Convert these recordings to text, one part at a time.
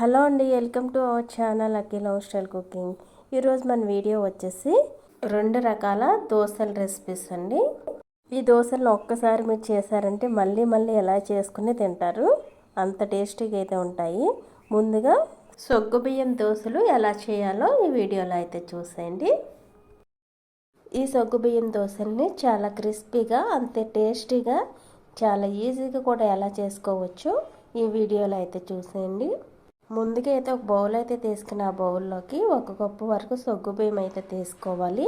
Hello అండి welcome to our channel Akhil house style cooking. ఈరోజు మన వీడియో వచ్చేసి రెండు రకాల దోశల రెసిపీస్ అండి. ఈ దోశలను ఒక్కసారి మీరు చేశారంటే మళ్ళీ మళ్ళీ ఎలా చేసుకుని తింటారు అంత టేస్టీగా అయితే ఉంటాయి. ముందుగా సొగ్గుబియ్యం దోశలు ఎలా చేయాలో ఈ వీడియోలో అయితే చూసేయండి. ఈ సగ్గుబియ్యం దోశల్ని చాలా క్రిస్పీగా అంతే టేస్టీగా చాలా ఈజీగా కూడా ఎలా చేసుకోవచ్చు ఈ వీడియోలో అయితే చూసేయండి. ముందుగా అయితే ఒక బౌల్ అయితే తీసుకుని ఆ బౌల్లోకి ఒక కప్పు వరకు సగ్గు బియ్యం అయితే తీసుకోవాలి.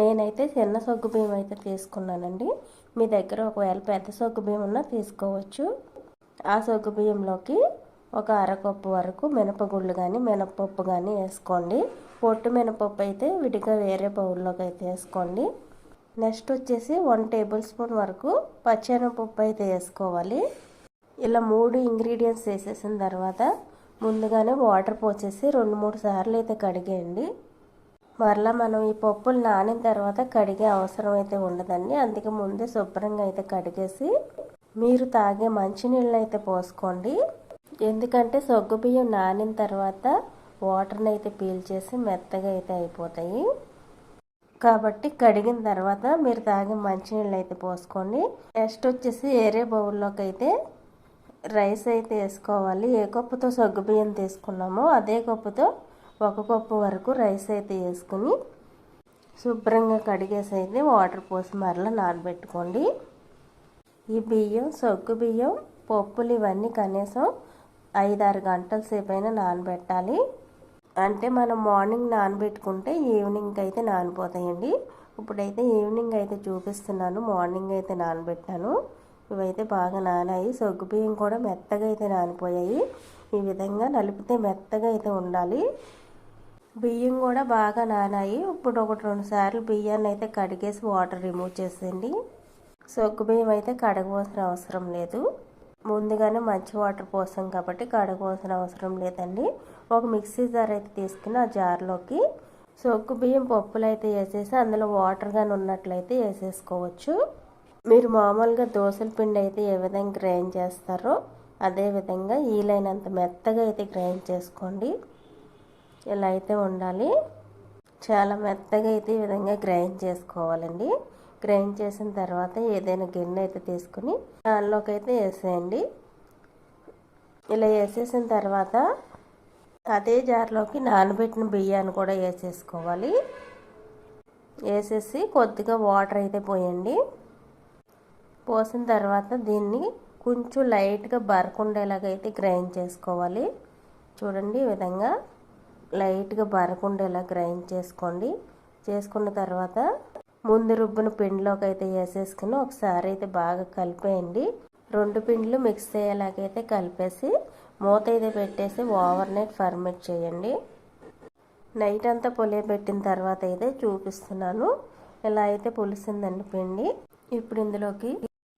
నేనైతే చిన్న సొగ్గు బియ్యం అయితే తీసుకున్నానండి. మీ దగ్గర ఒకవేళ పెద్ద సొగ్గు బియ్యం ఉన్నా తీసుకోవచ్చు. ఆ సగ్గు బియ్యంలోకి ఒక అరకప్పు వరకు మినపగుళ్ళు కానీ మినపప్పు కానీ వేసుకోండి. పొట్టు మినపప్పు అయితే విడిగా వేరే బౌల్లోకి అయితే వేసుకోండి. నెక్స్ట్ వచ్చేసి వన్ టేబుల్ స్పూన్ వరకు పచ్చెనపప్పు అయితే వేసుకోవాలి. ఇలా మూడు ఇంగ్రీడియంట్స్ వేసేసిన తర్వాత ముందుగానే వాటర్ పోసేసి రెండు మూడు సార్లు అయితే కడిగేయండి. మరలా మనం ఈ పప్పులు నానిన తర్వాత కడిగే అవసరం అయితే ఉండదండి. అందుకే ముందే శుభ్రంగా అయితే కడిగేసి మీరు తాగే మంచినీళ్ళు అయితే పోసుకోండి. ఎందుకంటే సగ్గుబియ్యం నానిన తర్వాత వాటర్ని అయితే పీల్చేసి మెత్తగా అయితే అయిపోతాయి. కాబట్టి కడిగిన తర్వాత మీరు తాగే మంచినీళ్ళు అయితే పోసుకోండి. నెక్స్ట్ వచ్చేసి ఏరే బౌల్లోకి అయితే రైస్ అయితే వేసుకోవాలి. ఏ కప్పుతో సగ్గుబియ్యం తీసుకున్నామో అదే కప్పుతో ఒక కప్పు వరకు రైస్ అయితే వేసుకుని శుభ్రంగా కడిగేసి అయితే వాటర్ పోసి మరలా నానబెట్టుకోండి. ఈ బియ్యం సగ్గు బియ్యం పప్పులు ఇవన్నీ కనీసం ఐదారు గంటల సేపు అయినా నానబెట్టాలి. అంటే మనం మార్నింగ్ నానబెట్టుకుంటే ఈవినింగ్ అయితే నానిపోతాయండి. ఇప్పుడైతే ఈవినింగ్ అయితే చూపిస్తున్నాను. మార్నింగ్ అయితే నానబెట్టాను. ఇవైతే బాగా నానాయి. సొగ్గు బియ్యం కూడా మెత్తగా అయితే నానిపోయాయి. ఈ విధంగా నలిపితే మెత్తగా అయితే ఉండాలి. బియ్యం కూడా బాగా నానాయి. ఇప్పుడు ఒకటి రెండు సార్లు బియ్యాన్ని అయితే కడిగేసి వాటర్ రిమూవ్ చేసేయండి. సొగ్గు బియ్యం అయితే కడగవలసిన అవసరం లేదు. ముందుగానే మంచి వాటర్ పోసాం కాబట్టి కడగవలసిన అవసరం లేదండి. ఒక మిక్సీ జార్ అయితే తీసుకుని ఆ జార్లోకి సొగ్గు బియ్యం పప్పులు అయితే వేసేసి అందులో వాటర్ కానీ ఉన్నట్లయితే వేసేసుకోవచ్చు. మీరు మామూలుగా దోశల పిండి అయితే ఏ విధంగా గ్రైండ్ చేస్తారో అదే విధంగా ఈలైనంత మెత్తగా అయితే గ్రైండ్ చేసుకోండి. ఇలా అయితే ఉండాలి. చాలా మెత్తగా అయితే ఈ విధంగా గ్రైండ్ చేసుకోవాలండి. గ్రైండ్ చేసిన తర్వాత ఏదైనా గిన్నె అయితే తీసుకుని దానిలోకి అయితే వేసేయండి. ఇలా వేసేసిన తర్వాత అదే జార్లోకి నానబెట్టిన బియ్యాన్ని కూడా వేసేసుకోవాలి. వేసేసి కొద్దిగా వాటర్ అయితే పోయండి. పోసిన తర్వాత దీన్ని కొంచెం లైట్గా బరకుండేలాగైతే గ్రైండ్ చేసుకోవాలి. చూడండి ఈ విధంగా లైట్గా బరకుండేలా గ్రైండ్ చేసుకోండి. చేసుకున్న తర్వాత ముందు రుబ్బున పిండిలోకి అయితే వేసేసుకుని ఒకసారి అయితే బాగా కలిపేయండి. రెండు పిండిలు మిక్స్ అయ్యేలాగైతే కలిపేసి మూత అయితే పెట్టేసి ఓవర్ నైట్ ఫర్మేట్ చేయండి. నైట్ అంతా పులియబెట్టిన తర్వాత అయితే చూపిస్తున్నాను. ఇలా అయితే పులిసిందండి పిండి. ఇప్పుడు ఇందులోకి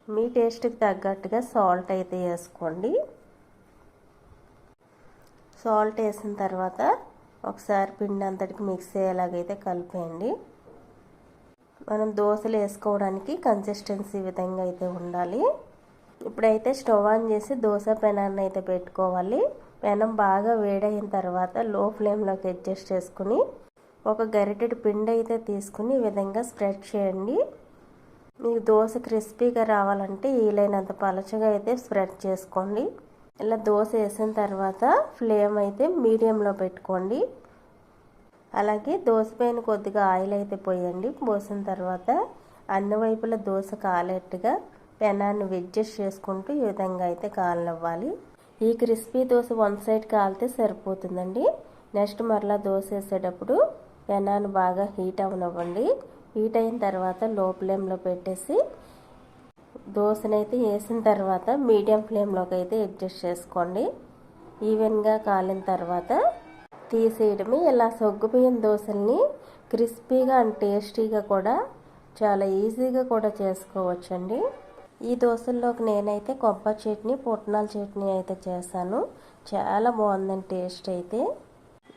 మీ టేస్ట్కి తగ్గట్టుగా సాల్ట్ అయితే వేసుకోండి. సాల్ట్ వేసిన తర్వాత ఒకసారి పిండి అంతటికి మిక్స్ అయ్యేలాగైతే కలిపేయండి. మనం దోశలు వేసుకోవడానికి కన్సిస్టెన్సీ విధంగా అయితే ఉండాలి. ఇప్పుడైతే స్టవ్ ఆన్ చేసి దోశ పెనాన్ని అయితే పెట్టుకోవాలి. పెనం బాగా వేడైన తర్వాత లో ఫ్లేమ్లోకి అడ్జస్ట్ చేసుకుని ఒక గరిటెడు పిండి అయితే తీసుకుని ఈ విధంగా స్ప్రెడ్ చేయండి. మీకు దోశ క్రిస్పీగా రావాలంటే వీలైనంత పలచగా అయితే స్ప్రెడ్ చేసుకోండి. ఇలా దోశ వేసిన తర్వాత ఫ్లేమ్ అయితే మీడియంలో పెట్టుకోండి. అలాగే దోశ పైన కొద్దిగా ఆయిల్ అయితే పోయండి. పోసిన తర్వాత అన్ని వైపుల దోశ కాలేట్టుగా పెనాన్ని అడ్జస్ట్ చేసుకుంటూ ఈ విధంగా అయితే కాలనివ్వాలి. ఈ క్రిస్పీ దోశ వన్ సైడ్ కాలితే సరిపోతుందండి. నెక్స్ట్ మరలా దోశ వేసేటప్పుడు పెనాన్ని బాగా హీట్ అవనివ్వండి హీట్ అయిన తర్వాత లో ఫ్లేమ్లో పెట్టేసి దోశనైతే వేసిన తర్వాత మీడియం ఫ్లేమ్లోకి అయితే అడ్జస్ట్ చేసుకోండి. ఈవెన్గా కాలిన తర్వాత తీసేయడమే. ఇలా సగ్గుబియ్యం దోశల్ని క్రిస్పీగా అండ్ టేస్టీగా కూడా చాలా ఈజీగా కూడా చేసుకోవచ్చండి. ఈ దోశల్లోకి నేనైతే కొబ్బరి చట్నీ పుట్నాల చట్నీ అయితే చేశాను. చాలా బాగుందండి టేస్ట్ అయితే.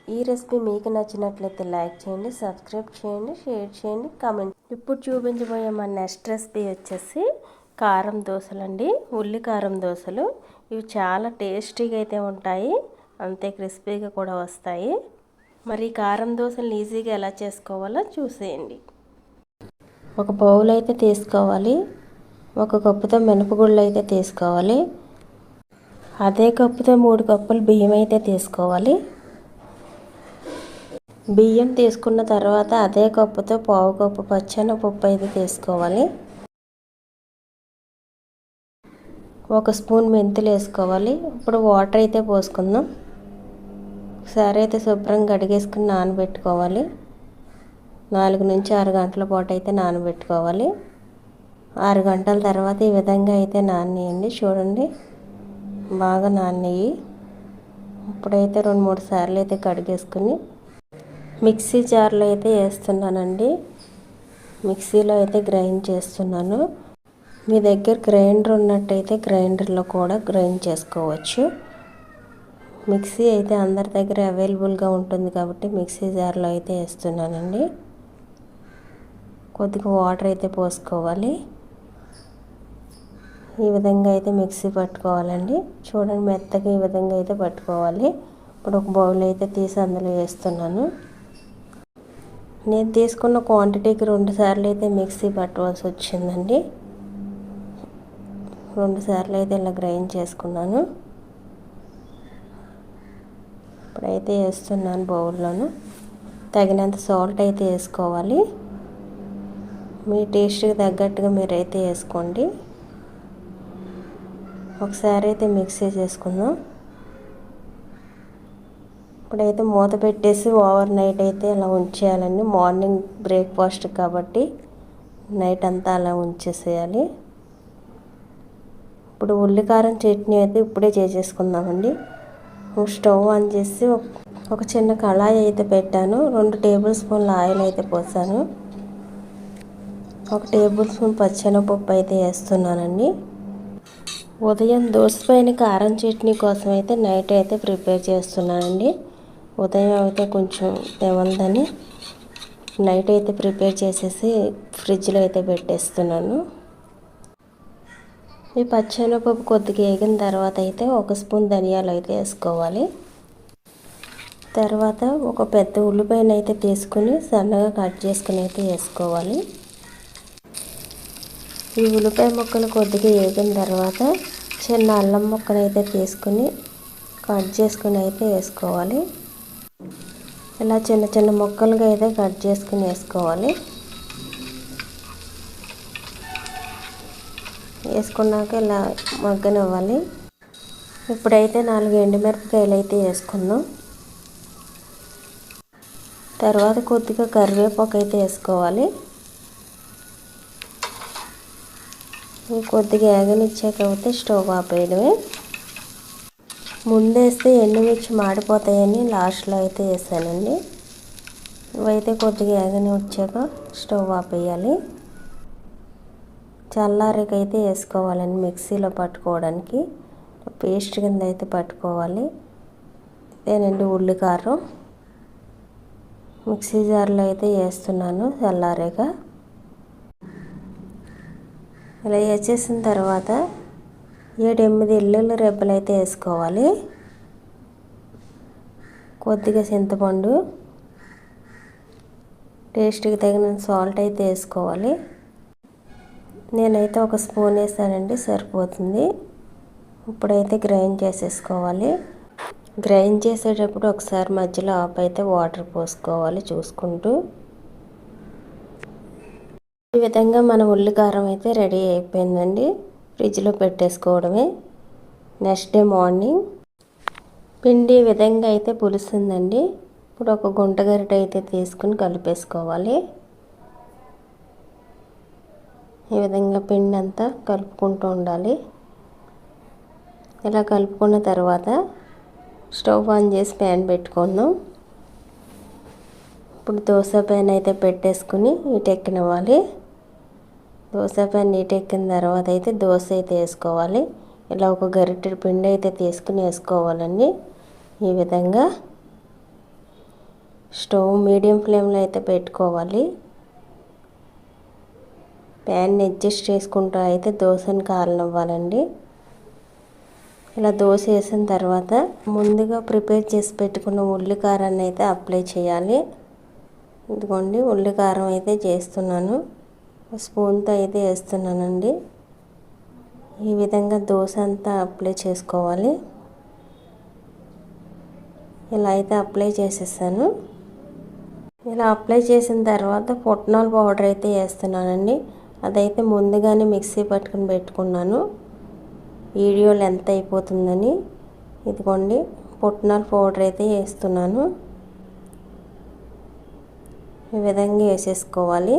ఈ రెసిపీ మీకు నచ్చినట్లయితే లైక్ చేయండి సబ్స్క్రైబ్ చేయండి షేర్ చేయండి కామెంట్ ఇప్పుడు చూపించబోయే మన నెక్స్ట్ రెసిపీ వచ్చేసి కారం దోశలు అండి ఉల్లి కారం దోశలు. ఇవి చాలా టేస్టీగా అయితే ఉంటాయి అంతే క్రిస్పీగా కూడా వస్తాయి. మరి కారం దోశలు ఈజీగా ఎలా చేసుకోవాలో చూసేయండి. ఒక బౌల్ అయితే తీసుకోవాలి ఒక కప్పుతో మినపగుళ్ళు అయితే తీసుకోవాలి అదే కప్పుతో మూడు కప్పులు బియ్యం అయితే తీసుకోవాలి. బియ్యం తీసుకున్న తర్వాత అదే కప్పుతో పావు కప్పు పప్పు అయితే తీసుకోవాలి. ఒక స్పూన్ మెంతులు వేసుకోవాలి. ఇప్పుడు వాటర్ అయితే పోసుకుందాం. ఒకసారి అయితే శుభ్రంగా కడిగేసుకుని నానబెట్టుకోవాలి. నాలుగు నుంచి ఆరు గంటల పాటు అయితే నానబెట్టుకోవాలి. ఆరు గంటల తర్వాత ఈ విధంగా అయితే నానేయండి. చూడండి బాగా నానేయి. ఇప్పుడైతే రెండు మూడు సార్లు అయితే కడిగేసుకుని మిక్సీ జార్లో అయితే వేస్తున్నానండి. మిక్సీలో అయితే గ్రైండ్ చేస్తున్నాను. మీ దగ్గర గ్రైండర్ ఉన్నట్టయితే గ్రైండర్లో కూడా గ్రైండ్ చేసుకోవచ్చు. మిక్సీ అయితే అందరి దగ్గర అవైలబుల్గా ఉంటుంది కాబట్టి మిక్సీ జార్లో అయితే వేస్తున్నానండి. కొద్దిగా వాటర్ అయితే పోసుకోవాలి. ఈ విధంగా అయితే మిక్సీ పట్టుకోవాలండి. చూడండి మెత్తగా ఈ విధంగా అయితే పట్టుకోవాలి. ఇప్పుడు ఒక బౌల్ అయితే తీసి అందులో వేస్తున్నాను. నేను తీసుకున్న క్వాంటిటీకి రెండు సార్లు అయితే మిక్సీ పట్టవలసి వచ్చిందండి. రెండు సార్లు అయితే ఇలా గ్రైండ్ చేసుకున్నాను. ఇప్పుడైతే వేస్తున్నాను బౌల్లోను తగినంత సాల్ట్ అయితే వేసుకోవాలి. మీ టేస్ట్కి తగ్గట్టుగా మీరైతే వేసుకోండి. ఒకసారి అయితే మిక్స్ చేసుకుందాం. ఇప్పుడైతే మూత పెట్టేసి ఓవర్ నైట్ అయితే అలా ఉంచేయాలండి. మార్నింగ్ బ్రేక్ఫాస్ట్ కాబట్టి నైట్ అంతా అలా ఉంచేసేయాలి. ఇప్పుడు ఉల్లికారం చట్నీ అయితే ఇప్పుడే చేసేసుకుందామండి. స్టవ్ ఆన్ చేసి ఒక చిన్న కళాయి అయితే పెట్టాను. రెండు టేబుల్ స్పూన్ల ఆయిల్ అయితే పోసాను. ఒక టేబుల్ స్పూన్ పచ్చెనపప్పు అయితే వేస్తున్నానండి. ఉదయం దోశ పైన కారం చట్నీ కోసం అయితే నైట్ అయితే ప్రిపేర్ చేస్తున్నానండి. ఉదయం అయితే కొంచెం తెవలదని నైట్ అయితే ప్రిపేర్ చేసేసి ఫ్రిడ్జ్లో అయితే పెట్టేస్తున్నాను. ఈ పచ్చెనపప్పు కొద్దిగా వేగిన తర్వాత అయితే ఒక స్పూన్ ధనియాలు అయితే వేసుకోవాలి. తర్వాత ఒక పెద్ద ఉల్లిపాయను అయితే తీసుకుని సన్నగా కట్ చేసుకుని అయితే వేసుకోవాలి. ఈ ఉల్లిపాయ ముక్కలు కొద్దిగా వేగిన తర్వాత చిన్న అల్లం ముక్కను అయితే తీసుకుని కట్ చేసుకుని అయితే వేసుకోవాలి. ఇలా చిన్న చిన్న ముక్కలుగా అయితే కట్ చేసుకుని వేసుకోవాలి. వేసుకున్నాక ఇలా మగ్గనివ్వాలి. ఇప్పుడైతే నాలుగు ఎండుమిరపకాయలు అయితే వేసుకుందాం. తర్వాత కొద్దిగా కరివేపాకు అయితే వేసుకోవాలి. కొద్దిగా ఏగనిచ్చాక అయితే స్టవ్ ఆపేయడమే. ముందేస్తే ఎండుమిర్చి మాడిపోతాయని లాస్ట్లో అయితే వేసానండి. ఇవైతే కొద్దిగా ఏగని వచ్చాక స్టవ్ ఆపేయాలి చల్లారికైతే వేసుకోవాలండి మిక్సీలో పట్టుకోవడానికి. పేస్ట్ కింద అయితే పట్టుకోవాలి. ఇదేనండి ఉల్లికారం. మిక్సీ జార్లో అయితే వేస్తున్నాను చల్లారేగా ఇలా వేసేసిన తర్వాత ఏడెనిమిది ఎల్లుల్లి రెబ్బలు అయితే వేసుకోవాలి. కొద్దిగా చింతపండు టేస్ట్కి తగిన సాల్ట్ అయితే వేసుకోవాలి. నేనైతే ఒక స్పూన్ వేసానండి సరిపోతుంది. ఇప్పుడైతే గ్రైండ్ చేసేసుకోవాలి. గ్రైండ్ చేసేటప్పుడు ఒకసారి మధ్యలో ఆఫ్ అయితే వాటర్ పోసుకోవాలి చూసుకుంటూ. ఈ విధంగా మన ఉల్లికారం అయితే రెడీ అయిపోయిందండి. ఫ్రిడ్జ్లో పెట్టేసుకోవడమే. నెక్స్ట్ డే మార్నింగ్ పిండి విధంగా అయితే పులుస్తుందండి ఇప్పుడు ఒక గుంట గరిట అయితే తీసుకుని కలిపేసుకోవాలి. ఈ విధంగా పిండి అంతా కలుపుకుంటూ ఉండాలి. ఇలా కలుపుకున్న తర్వాత స్టవ్ ఆన్ చేసి ప్యాన్ పెట్టుకుందాం. ఇప్పుడు దోశ ప్యాన్ అయితే పెట్టేసుకుని ఇటెక్కనివ్వాలి దోశ ప్యాన్ నీట్ ఎక్కిన తర్వాత అయితే దోశ అయితే వేసుకోవాలి. ఇలా ఒక గరిటె పిండి అయితే తీసుకుని వేసుకోవాలండి. ఈ విధంగా స్టవ్ మీడియం ఫ్లేమ్లో అయితే పెట్టుకోవాలి. ప్యాన్ని అడ్జస్ట్ చేసుకుంటూ అయితే దోశని కాలనివ్వాలండి. ఇలా దోశ వేసిన తర్వాత ముందుగా ప్రిపేర్ చేసి పెట్టుకున్న ఉల్లికారాన్ని అయితే అప్లై చేయాలి. ఇదిగోండి ఉల్లికారం అయితే చేస్తున్నాను. స్పూన్తో అయితే వేస్తున్నానండి. ఈ విధంగా దోశ అంతా అప్లై చేసుకోవాలి. ఇలా అయితే అప్లై చేసేసాను. ఇలా అప్లై చేసిన తర్వాత పొట్నాల్ పౌడర్ అయితే వేస్తున్నానండి. అదైతే ముందుగానే మిక్సీ పట్టుకుని పెట్టుకున్నాను. వీడియో లెంత్ అయిపోతుందని. ఇదిగోండి పొట్నాల్ పౌడర్ అయితే వేస్తున్నాను. ఈ విధంగా వేసేసుకోవాలి.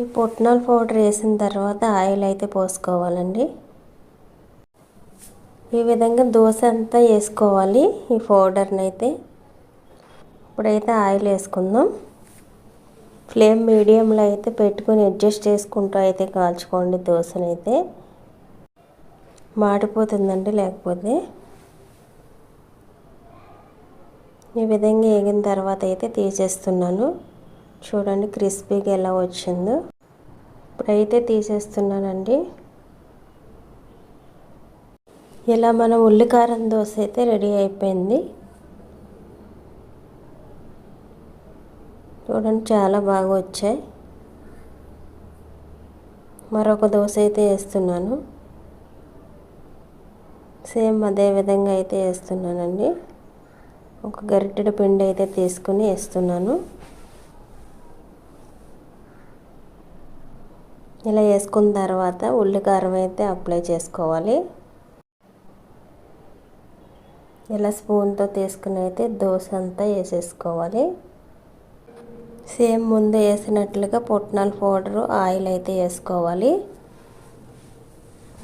ఈ పుట్నాల పౌడర్ వేసిన తర్వాత ఆయిల్ అయితే పోసుకోవాలండి. ఈ విధంగా దోశ అంతా వేసుకోవాలి ఈ పౌడర్ని అయితే ఇప్పుడైతే ఆయిల్ వేసుకుందాం. ఫ్లేమ్ మీడియంలో అయితే పెట్టుకొని అడ్జస్ట్ చేసుకుంటూ అయితే కాల్చుకోండి దోశనైతే. మాడిపోతుందండి లేకపోతే. ఈ విధంగా వేగిన తర్వాత అయితే తీసేస్తున్నాను. చూడండి క్రిస్పీగా ఎలా వచ్చిందో. ఇప్పుడైతే తీసేస్తున్నానండి. ఇలా మన ఉల్లికారం దోశ అయితే రెడీ అయిపోయింది. చూడండి చాలా బాగా వచ్చాయి. మరొక దోశ అయితే వేస్తున్నాను. సేమ్ అదే విధంగా అయితే వేస్తున్నానండి. ఒక గరిటెడు పిండి అయితే తీసుకుని వేస్తున్నాను. ఇలా వేసుకున్న తర్వాత ఉల్లికారం అయితే అప్లై చేసుకోవాలి. ఇలా స్పూన్తో తీసుకుని అయితే దోశ అంతా వేసేసుకోవాలి. సేమ్ ముందు వేసినట్లుగా పుట్నాల పౌడరు ఆయిల్ అయితే వేసుకోవాలి.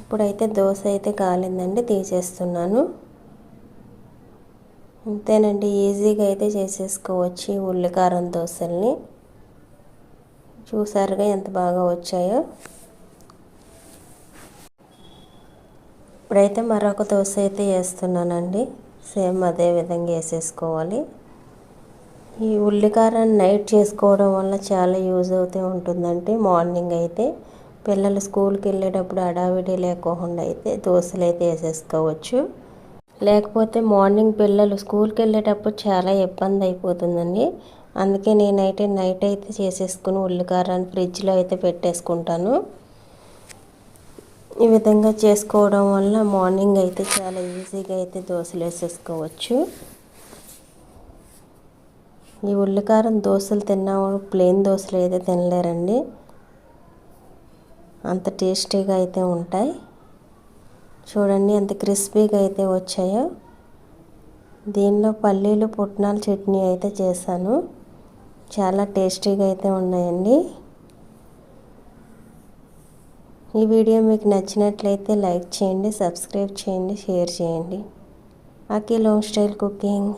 ఇప్పుడైతే దోశ అయితే కాలిందండి తీసేస్తున్నాను. అంతేనండి ఈజీగా అయితే చేసేసుకోవచ్చు ఉల్లికారం దోశల్ని. చూసారుగా ఎంత బాగా వచ్చాయో. ఇప్పుడైతే మరొక దోశ అయితే వేస్తున్నానండి. సేమ్ అదే విధంగా వేసేసుకోవాలి. ఈ ఉల్లికారాన్ని నైట్ చేసుకోవడం వల్ల చాలా యూజ్ అవుతూ ఉంటుందంటే మార్నింగ్ అయితే. పిల్లలు స్కూల్కి వెళ్ళేటప్పుడు అడావిడి లేకోకుండా అయితే దోశలు అయితే వేసేసుకోవచ్చు. లేకపోతే మార్నింగ్ పిల్లలు స్కూల్కి వెళ్ళేటప్పుడు చాలా ఇబ్బంది అయిపోతుందండి. అందుకే నేనైతే నైట్ అయితే చేసేసుకుని ఉల్లికారాన్ని ఫ్రిడ్జ్లో అయితే పెట్టేసుకుంటాను. ఈ విధంగా చేసుకోవడం వల్ల మార్నింగ్ అయితే చాలా ఈజీగా అయితే దోశలు వేసేసుకోవచ్చు. ఈ ఉల్లికారం దోశలు తిన్నాము ప్లెయిన్ దోశలు అయితే తినలేరండి. అంత టేస్టీగా అయితే ఉంటాయి. చూడండి ఎంత క్రిస్పీగా అయితే వచ్చాయో. దీనిలో పల్లీలు పుట్నాల చట్నీ అయితే చేశాను. చాలా టేస్టీగా అయితే ఉన్నాయండి. ఈ వీడియో మీకు నచ్చినట్లయితే లైక్ చేయండి సబ్స్క్రైబ్ చేయండి షేర్ చేయండి. Akhil home style cooking.